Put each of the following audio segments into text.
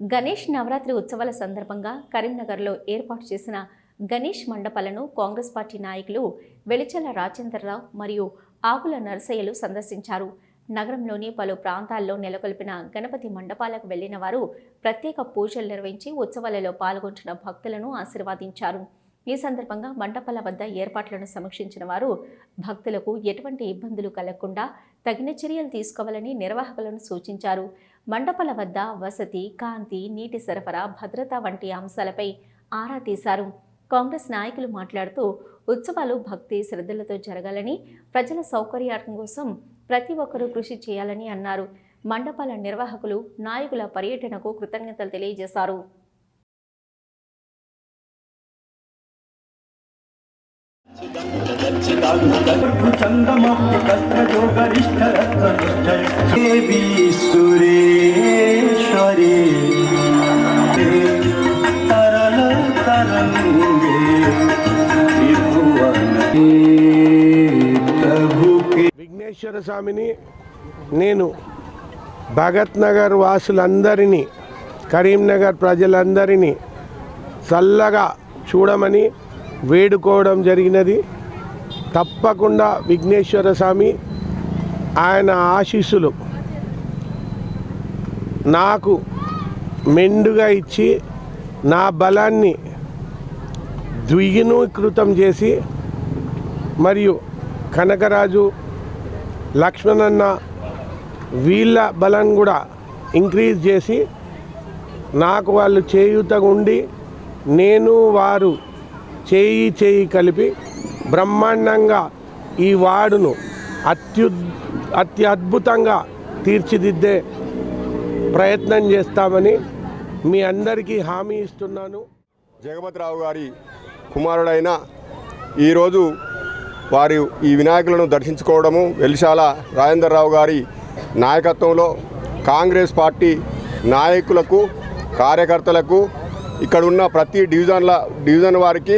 గణేష్ నవరాత్రి ఉత్సవాల సందర్భంగా కరీంనగర్లో ఏర్పాటు చేసిన గణేష్ మండపాలను కాంగ్రెస్ పార్టీ నాయకులు వెలిచల రాజేంద్రరావు మరియు ఆకుల నరసయ్యలు సందర్శించారు. నగరంలోని పలు ప్రాంతాల్లో నెలకొల్పిన గణపతి మండపాలకు వెళ్ళిన వారు ప్రత్యేక పూజలు నిర్వహించి ఉత్సవాలలో పాల్గొంటున్న భక్తులను ఆశీర్వదించారు. ఈ సందర్భంగా మండపాల వద్ద ఏర్పాట్లను సమీక్షించిన వారు భక్తులకు ఎటువంటి ఇబ్బందులు కలగకుండా తగిన చర్యలు తీసుకోవాలని నిర్వాహకులను సూచించారు. మండపాల వద్ద వసతి కాంతి నీటి సరఫరా భద్రత వంటి అంశాలపై ఆరా తీశారు. కాంగ్రెస్ నాయకులు మాట్లాడుతూ ఉత్సవాలు భక్తి శ్రద్ధలతో జరగాలని ప్రజల సౌకర్యార్థం కోసం ప్రతి ఒక్కరూ కృషి చేయాలని అన్నారు. మండపాల నిర్వాహకులు నాయకుల పర్యటనకు కృతజ్ఞతలు తెలియజేశారు. విఘ్నేశ్వర స్వామిని నేను భగత్ నగర్ వాసులందరినీ కరీంనగర్ ప్రజలందరినీ చల్లగా చూడమని వేడుకోవడం జరిగినది. తప్పకుండా విఘ్నేశ్వర స్వామి ఆయన ఆశీస్సులు నాకు మెండుగా ఇచ్చి నా బలాన్ని ద్విగుణీకృతం చేసి మరియు కనకరాజు లక్ష్మణన్న వీళ్ళ బలం కూడా ఇంక్రీజ్ చేసి నాకు వాళ్ళు చేయూతగా ఉండి నేను వారు చేయి చేయి కలిపి బ్రహ్మాండంగా ఈ వార్డును అత్యు అత్యద్భుతంగా తీర్చిదిద్దే ప్రయత్నం చేస్తామని మీ అందరికీ హామీ ఇస్తున్నాను. జగపతిరావు గారి కుమారుడైన ఈరోజు వారి ఈ వినాయకులను దర్శించుకోవడము వెలిశాల రాజేంద్రరావు గారి నాయకత్వంలో కాంగ్రెస్ పార్టీ నాయకులకు కార్యకర్తలకు ఇక్కడ ఉన్న ప్రతి డివిజన్ల డివిజన్ వారికి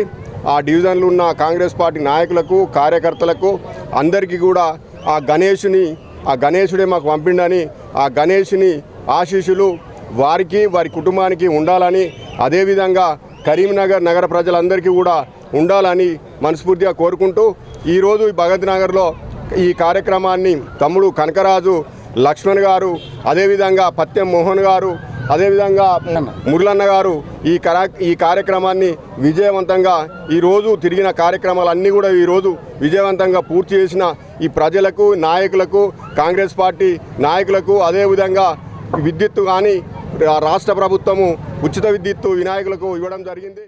ఆ డివిజన్లు ఉన్న కాంగ్రెస్ పార్టీ నాయకులకు కార్యకర్తలకు అందరికీ కూడా ఆ గణేషుని ఆ గణేశుడే మాకు పంపిండని ఆ గణేషుని ఆశీస్సులు వారికి వారి కుటుంబానికి ఉండాలని అదేవిధంగా కరీంనగర్ నగర ప్రజలందరికీ కూడా ఉండాలని మనస్ఫూర్తిగా కోరుకుంటూ ఈరోజు ఈ భగత్ నగర్లో ఈ కార్యక్రమాన్ని తమ్ముడు కనకరాజు లక్ష్మణ్ గారు అదేవిధంగా పత్యం మోహన్ గారు అదేవిధంగా మురళన్న గారు ఈ కరా ఈ కార్యక్రమాన్ని విజయవంతంగా ఈరోజు తిరిగిన కార్యక్రమాలన్నీ కూడా ఈరోజు విజయవంతంగా పూర్తి చేసిన ఈ ప్రజలకు నాయకులకు కాంగ్రెస్ పార్టీ నాయకులకు అదేవిధంగా విద్యుత్తు కానీ రాష్ట్ర ప్రభుత్వము ఉచిత విద్యుత్తు వినాయకులకు ఇవ్వడం జరిగింది.